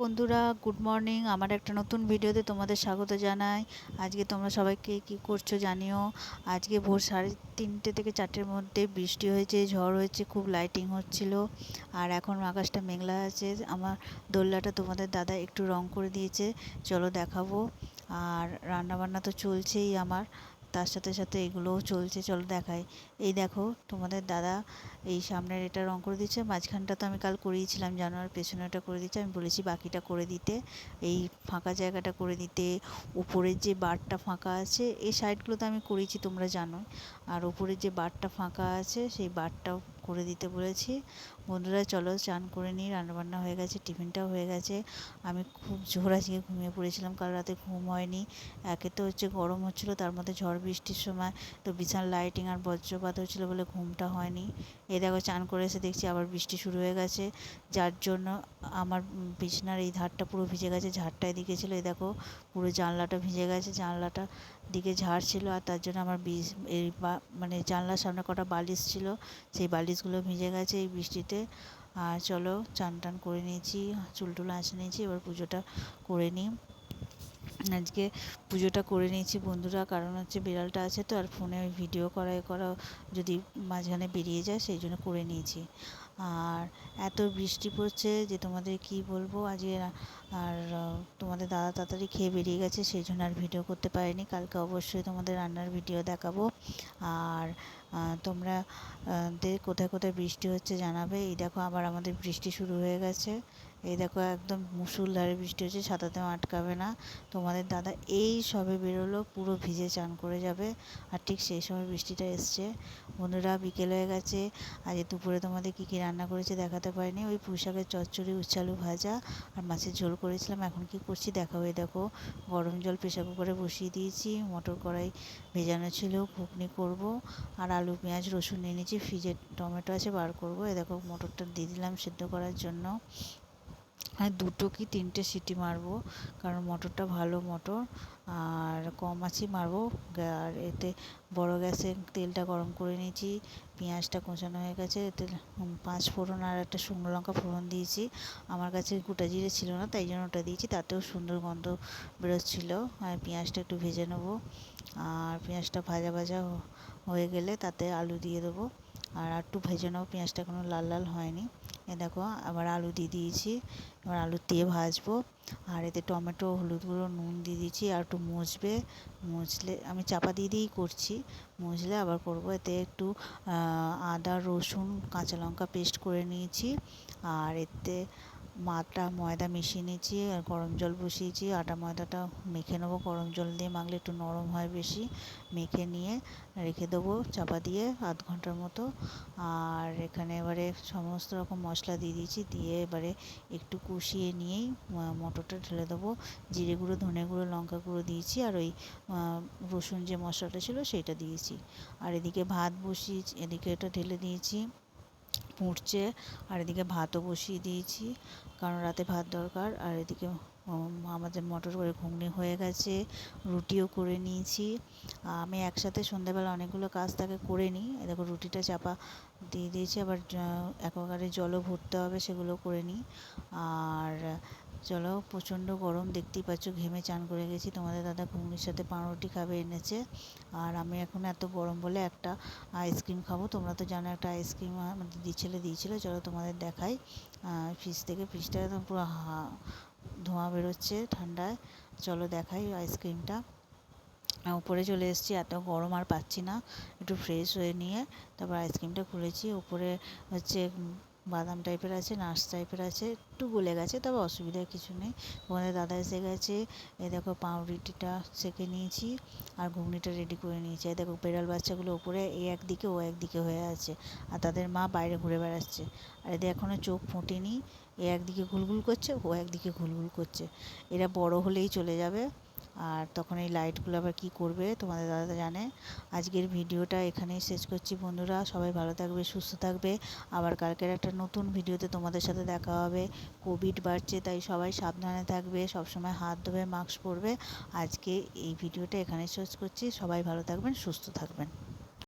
বন্ধুরা good morning আমার একটা নতুন ভিডিওতে তোমাদের স্বাগত জানাই। আজকে তোমরা সবাইকে কি করছ জানিও। আজকে ভোর সাড়ে তিনটে থেকে চারটের মধ্যে বৃষ্টি হয়েছে, ঝড় হয়েছে, খুব লাইটিং হচ্ছিল। আর এখন আকাশটা মেঘলা আছে। আমার দোল্লাটা তোমাদের দাদা একটু রং করে দিয়েছে। চলো দেখাবো। আর রান্নাবান্না তো চলছেই আমার। তার সাথে সাথে এগুলোও চলছে, চলো দেখাই। এই দেখো, তোমাদের দাদা এই সামনের এটা রং করে দিচ্ছে মাঝখানটা তো আমি কাল করিয়েছিলাম জানোয়ার পেছনেটা করে দিচ্ছে আমি বলেছি বাকিটা করে দিতে। এই ফাঁকা জায়গাটা করে দিতে, উপরের যে বারটা ফাঁকা আছে, এই সাইডগুলো তো আমি করেছি তোমরা জানো আর উপরের যে বারটা ফাঁকা আছে, সেই বারটাও করে দিতে বলেছি। বন্ধুরা, চলো চান করে নিই। রান্নাবান্না হয়ে গেছে, টিফিনটাও হয়ে গেছে। আমি খুব জোর আজকে ঘুমিয়ে পড়েছিলাম, কাল রাতে ঘুম হয়নি। একে তো হচ্ছে গরম হচ্ছিল, তার মধ্যে ঝড় বৃষ্টির সময়। তো বিশাল লাইটিং আর বজ্রপাত হচ্ছিল বলে ঘুমটা হয়নি। এই দেখো চান করে এসে দেখছি আবার বৃষ্টি শুরু হয়ে গেছে। যার জন্য আমার বিছনার এই ধারটা পুরো ভিজে গেছে, ঝাড়টা এদিকে ছিল। এই দেখো পুরো জানলাটা ভিজে গেছে, জানলাটা দিকে ঝাড় ছিল আর তার জন্য আমার বিষ এই মানে জানলার সামনে কটা বালিশ ছিল। সেই বালিশগুলো ভিজে গেছে এই বৃষ্টিতে। আর চলো চান টান করে নিয়েছি চুল টুল আঁচড়ে নিয়েছি এবার পুজোটা করে নিই। আজকে পুজোটা করে নিয়েছি বন্ধুরা, কারণ হচ্ছে বিড়ালটা আছে তো, আর ফোনে ওই ভিডিও করা করা যদি মাঝখানে বেরিয়ে যায় সেই জন্য করে নিয়েছি। আর এত বৃষ্টি পড়ছে যে তোমাদের কি বলব, আজকে আর তোমাদের দাদা তাড়াতাড়ি খেয়ে বেরিয়ে গেছে, সেই জন্য আর ভিডিও করতে পারিনি। কালকে অবশ্যই তোমাদের রান্নার ভিডিও দেখাবো। আর তোমরা দে কোথায় কোথায় বৃষ্টি হচ্ছে জানাবে। এই দেখো আবার আমাদের বৃষ্টি শুরু হয়ে গেছে। এই দেখো একদম মুসুলধারে বৃষ্টি হচ্ছে ছাতাতেও আটকাবে না। তোমাদের দাদা এই সবে বেরোলো, পুরো ভিজে চান করে যাবে। আর ঠিক সেই সময় বৃষ্টিটা এসছে। বন্ধুরা, বিকেল হয়ে গেছে। আজ দুপুরে তোমাদের কী কী রান্না করেছে দেখাতে পারিনি। ওই পুঁশাকের চচ্চড়ি উচ্চালু ভাজা আর মাছের ঝোল করেছিলাম। এখন কি করছি দেখাবো এই দেখো। গরম জল প্রেশার কুকারে বসিয়ে দিয়েছি। মটর কড়াই ভেজানো ছিল, ঘুগনি করব আর আলু, পেঁয়াজ, রসুন নিয়ে নিয়েছি। ফ্রিজে টমেটো আছে, বার করব। এ দেখো, মটরটা দিয়ে দিলাম সেদ্ধ করার জন্য। হ্যাঁ দুটো কি তিনটে সিটি মারবো, কারণ মটরটা ভালো মটর, আর কম আঁচই মারবো। আর এতে বড় গ্যাসে তেলটা গরম করে নিয়েছি, পেঁয়াজটা কোঁচানো হয়ে গেছে, এতে পাঁচ ফোড়ন আর একটা শুকনো লঙ্কা ফোড়ন দিয়েছি। আমার কাছে গোটা জিরে ছিল না, তাই জন্য ওটা দিয়েছি, তাতেও সুন্দর গন্ধ বেরোচ্ছিলো। আর পেঁয়াজটা একটু ভেজে নেব। আর পেঁয়াজটা ভাজা ভাজা হয়ে গেলে তাতে আলু দিয়ে দেবো। আর একটু ভেজে নাও পেঁয়াজটা কোনো লাল লাল হয়নি। এ দেখো, আবার আলু দিয়ে দিয়েছি। এবার আলু দিয়ে ভাজবো। আর এতে টমেটো, হলুদ গুঁড়ো, নুন দিয়ে দিয়েছি। আর একটু মজবে মজলে আমি চাপা দিয়ে দিয়েই করছি। মজলে আবার করব। এতে একটু আদা, রসুন, কাঁচা লঙ্কা পেস্ট করে নিয়েছি। আর এতে মাটা ময়দা মিশিয়ে নিয়েছি আর গরম জল বসিয়েছি। আটা ময়দাটা মেখে নেব। গরম জল দিয়ে মাখলে একটু নরম হয় বেশি। মেখে নিয়ে রেখে দেবো চাপা দিয়ে আধ ঘণ্টার মতো। আর এখানে এবারে সমস্ত রকম মশলা দিয়ে দিয়েছি। দিয়ে এবারে একটু কষিয়ে নিয়েই মটরটা ঢেলে দেবো। জিরে গুঁড়ো, ধনে গুঁড়ো, লঙ্কা গুঁড়ো দিয়েছি, আর ওই রসুন যে মশলাটা ছিল সেইটা দিয়েছি। আর এদিকে ভাত বসিয়েছি, এদিকে এটা ঢেলে দিয়েছি। ফুটছে আর এদিকে ভাতও বসিয়ে দিয়েছি, কারণ রাতে ভাত দরকার। আর এদিকে আমাদের মটর করে ঘুগনি হয়ে গেছে, রুটিও করে নিয়েছি। আমি একসাথে সন্ধ্যাবেলা অনেকগুলো কাজ তাকে করে নিই। দেখো, রুটিটা চাপা দিয়ে দিয়েছি, আবার অ্যাকোয়াগার্ডে জলও ভরতে হবে, সেগুলো করে নিই। আর চলো, প্রচণ্ড গরম, দেখতেই পাচ্ছ, ঘেমে চান করে গেছি। তোমাদের দাদা ঘুগনির সাথে পাউরুটি খাবে, এনেছে। আর আমি এখন এত গরম বলে একটা আইসক্রিম খাব। তোমরা তো জানো, একটা আইসক্রিম আমাদের দিয়েছিলে দিয়েছিলো। চলো, তোমাদের দেখাই। ফ্রিজ থেকে, ফ্রিজটা একদম পুরো হা, ধোঁয়া বেরোচ্ছে ঠান্ডায়। চলো, দেখাই আইসক্রিমটা। উপরে চলে এসেছি, এত গরম আর পাচ্ছি না। একটু ফ্রেশ হয়ে নিয়ে, তারপর আইসক্রিমটা খুলেছি। উপরে হচ্ছে বাদাম টাইপের আছে নার্স টাইপের আছে, একটু গলে গেছে, তবে অসুবিধার কিছু নেই। তোমাদের দাদা এসে গেছে, এ দেখো পাউরুটিটা সেঁকে নিয়েছি আর ঘুগনিটা রেডি করে নিয়েছি। এই দেখো বেড়াল বাচ্চাগুলো ওপরে এ একদিকে, ও একদিকে হয়ে আছে আর তাদের মা বাইরে ঘুরে বেড়াচ্ছে। আর এদের এখনও চোখ ফোটেনি, এ একদিকে ঘুলঘুল করছে, ও একদিকে ঘুলঘুল করছে। এরা বড় হলেই চলে যাবে। আর তখন এই লাইটগুলো আবার কী করবে তোমাদের দাদা জানে। আজকের ভিডিওটা এখানেই শেষ করছি বন্ধুরা, সবাই ভালো থাকবে, সুস্থ থাকবে। আবার কালকের একটা নতুন ভিডিওতে তোমাদের সাথে দেখা হবে। কোভিড বাড়ছে, তাই সবাই সাবধানে থাকবে, সবসময় হাত ধোবে মাস্ক পরবে। আজকে এই ভিডিওটা এখানে শেষ করছি, সবাই ভালো থাকবেন, সুস্থ থাকবেন।